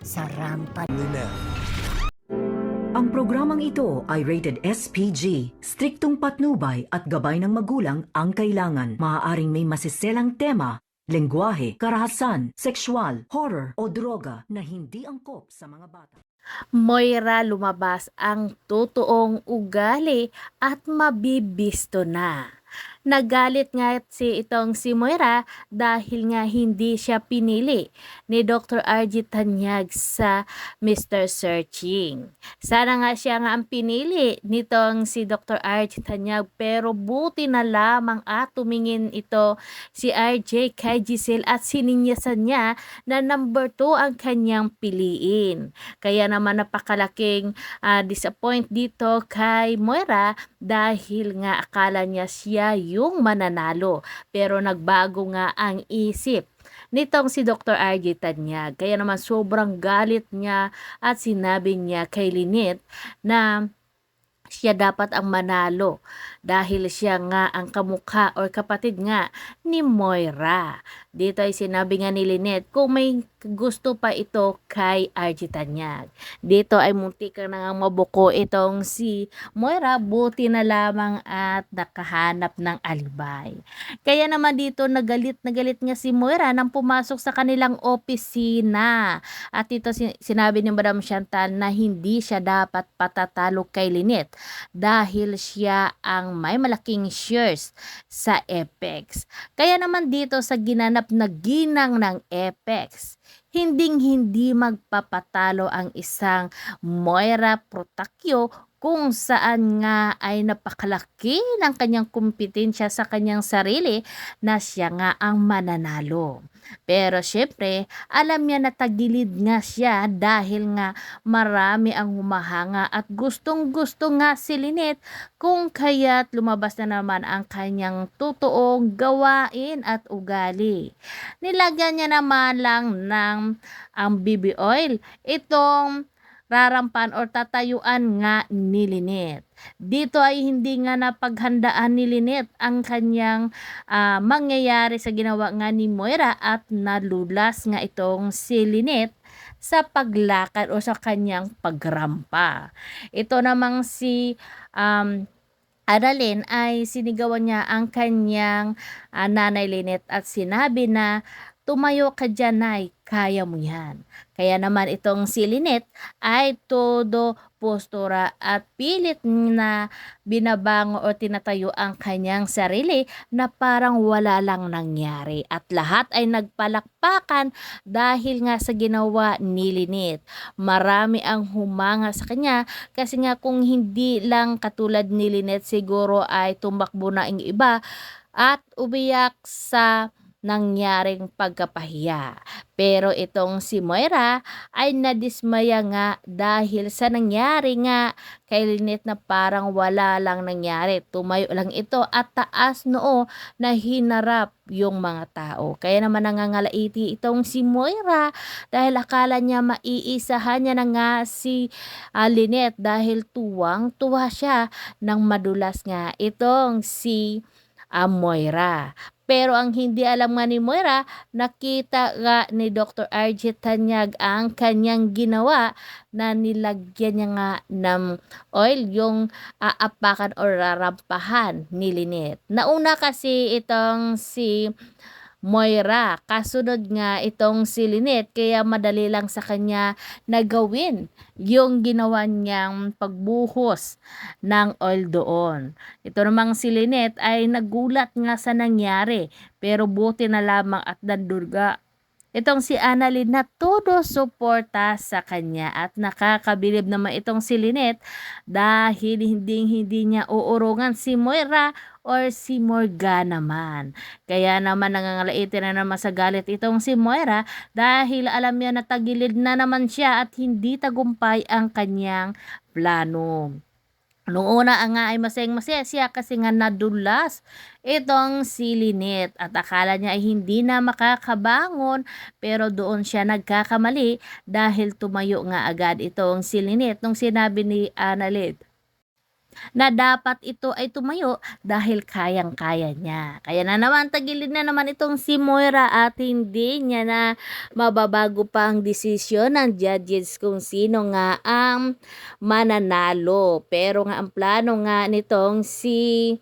sa rampa. Ang programang ito ay rated SPG. Striktong patnubay at gabay ng magulang ang kailangan. Maaaring may masiselang tema, lengguwahe, karahasan, sexual, horror o droga na hindi angkop sa mga bata. Moira lumabas ang totoong ugali at mabibisto na. Nagalit nga si itong si Moira dahil nga hindi siya pinili ni Dr. RG Tanyag sa Mr. Searching. Sana nga siya nga ang pinili nitong si Dr. RG Tanyag pero buti na lamang at tumingin ito si RJ kay Giselle at sininyasan niya na number 2 ang kanyang piliin. Kaya naman napakalaking ah, disappoint dito kay Moira dahil nga akala niya siya yung mananalo. Pero nagbago nga ang isip nitong si Dr. RJ Tanyag. Kaya naman sobrang galit niya at sinabi niya kay Lynette na siya dapat ang manalo dahil siya nga ang kamukha or kapatid nga ni Moira. Dito ay sinabi nga ni Lynette kung may gusto pa ito kay RG Tanyag. Dito ay muntik na nga mabuko itong si Moira buti na lamang at nakahanap ng alibay. Kaya naman dito nagalit na galit nga si Moira nang pumasok sa kanilang opisina. At ito sin- sinabi ni Madam Chantal na hindi siya dapat patatalo kay Lynette dahil siya ang may malaking shares sa Apex. Kaya naman dito sa ginanap na ginang ng Apex, hinding hindi magpapatalo ang isang Moira Protacchio kung saan nga ay napakalaki ng kanyang kompetensya sa kanyang sarili na siya nga ang mananalo. Pero syempre, alam niya na tagilid nga siya dahil nga marami ang humahanga at gustong gusto nga si Lynette kung kaya't lumabas na naman ang kanyang totoong gawain at ugali. Nilagyan niya naman lang ng ang BB oil. Itong rarampan or tatayuan nga ni Lynette. Dito ay hindi nga napaghandaan ni Lynette ang kanyang ah, mangyayari sa ginawa nga ni Moira at nalulas nga itong si Lynette sa paglakad o sa kanyang pagrampa. Ito namang si um, Adalyn ay sinigawan niya ang kanyang ah, nanay Lynette at sinabi na tumayo ka dyan, Nay, kaya mo yan. Kaya naman itong si Lynette ay todo postura at pilit na binabango o tinatayo ang kanyang sarili na parang wala lang nangyari. At lahat ay nagpalakpakan dahil nga sa ginawa ni Lynette. Marami ang humanga sa kanya kasi nga kung hindi lang katulad ni Lynette siguro ay tumakbo na ang iba at umiyak sa nangyaring pagkapahiya. Pero itong si Moira ay nadismaya nga dahil sa nangyari nga kay Lynette na parang wala lang nangyari. Tumayo lang ito at taas noo na hinarap yung mga tao. Kaya naman nangangalaiti itong si Moira dahil akala niya maiisahan niya na nga si ah, Lynette dahil tuwang-tuwa siya nang madulas nga itong si ah, Moira. Pero ang hindi alam nga ni Moira, nakita nga ni Dr. RJ Tanyag ang kanyang ginawa na nilagyan niya nga ng oil yung aapakan o rarampahan ni Lynette. Nauna kasi itong si Moira, kasunod nga itong si Lynette, kaya madali lang sa kanya na gawin yung ginawa niyang pagbuhos ng oil doon. Ito namang si Lynette ay nagulat nga sa nangyari, pero buti na lamang at dandurga Itong si Annalyn na todo suporta sa kanya at nakakabilib naman itong si Lynette dahil hindi hindi niya uurungan si Moira or si Morgana man. Kaya naman nangangalaiti na naman sa galit itong si Moira dahil alam niya na tagilid na naman siya at hindi tagumpay ang kanyang plano. Noong una nga ay masayang masaya siya kasi nga nadulas itong si Lynette at akala niya ay hindi na makakabangon pero doon siya nagkakamali dahil tumayo nga agad itong si Lynette nung sinabi ni Annalyn na dapat ito ay tumayo dahil kayang-kaya niya. Kaya na naman tagilid na naman itong si Moira at hindi niya na mababago pa ang desisyon ng judges kung sino nga ang mananalo. Pero nga ang plano nga nitong si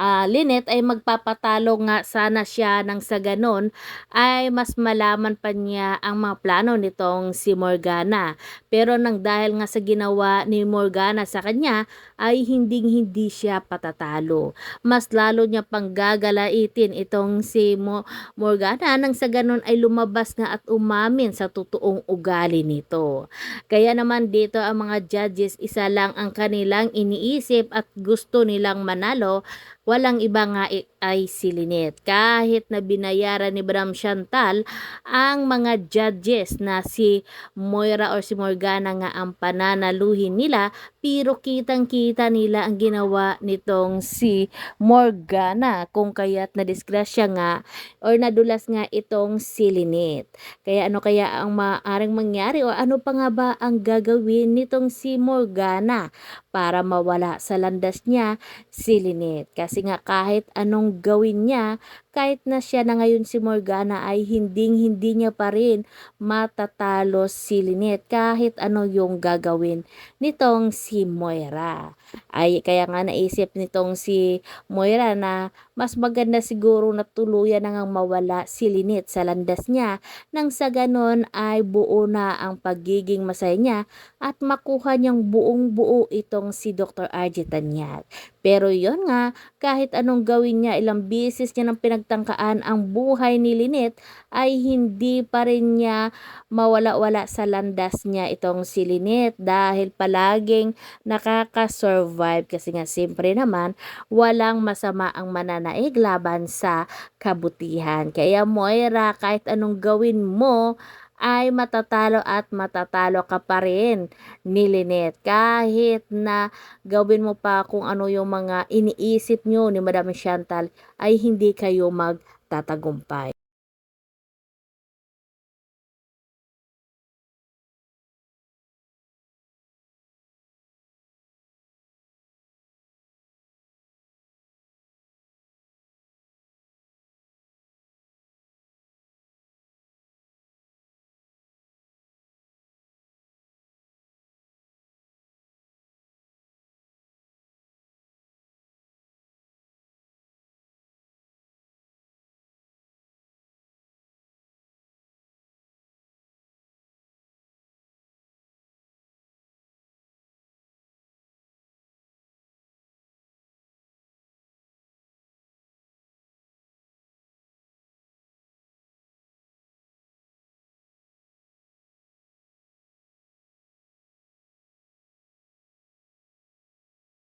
ah, Lynette ay magpapatalo nga sana siya nang sa ganon ay mas malaman pa niya ang mga plano nitong si Morgana. Pero nang dahil nga sa ginawa ni Morgana sa kanya ay hinding hindi siya patatalo. Mas lalo niya pang gagalaitin itong si Mo- Morgana nang sa ganon ay lumabas nga at umamin sa totoong ugali nito. Kaya naman dito ang mga judges isa lang ang kanilang iniisip at gusto nilang manalo walang iba nga ay si Lynette. Kahit na binayaran ni Bram Chantal ang mga judges na si Moira or si Morgana nga ang pananaluhin nila, pero kitang-kita nila ang ginawa nitong si Morgana kung kaya't nadisgrasya nga or nadulas nga itong si Lynette. Kaya ano kaya ang maaaring mangyari o ano pa nga ba ang gagawin nitong si Morgana para mawala sa landas niya si Lynette. Kasi nga kahit anong gawin niya, kahit na siya na ngayon si Morgana ay hinding hindi niya pa rin matatalo si Lynette kahit ano yung gagawin nitong si Moira. Ay kaya nga naisip nitong si Moira na mas maganda siguro na tuluyan na ngang mawala si Lynette sa landas niya nang sa ganon ay buo na ang pagiging masaya niya at makuha niyang buong buo itong si Dr. RJ Tanyag. Pero yon nga, kahit anong gawin niya, ilang beses niya nang pinagtangkaan ang buhay ni Lynette, ay hindi pa rin niya mawala-wala sa landas niya itong si Lynette dahil palaging nakaka-survive kasi nga siyempre naman walang masama ang mananaig laban sa kabutihan. Kaya Moira, kahit anong gawin mo, ay matatalo at matatalo ka pa rin ni Lynette. Kahit na gawin mo pa kung ano yung mga iniisip nyo ni Madam Chantal, ay hindi kayo magtatagumpay.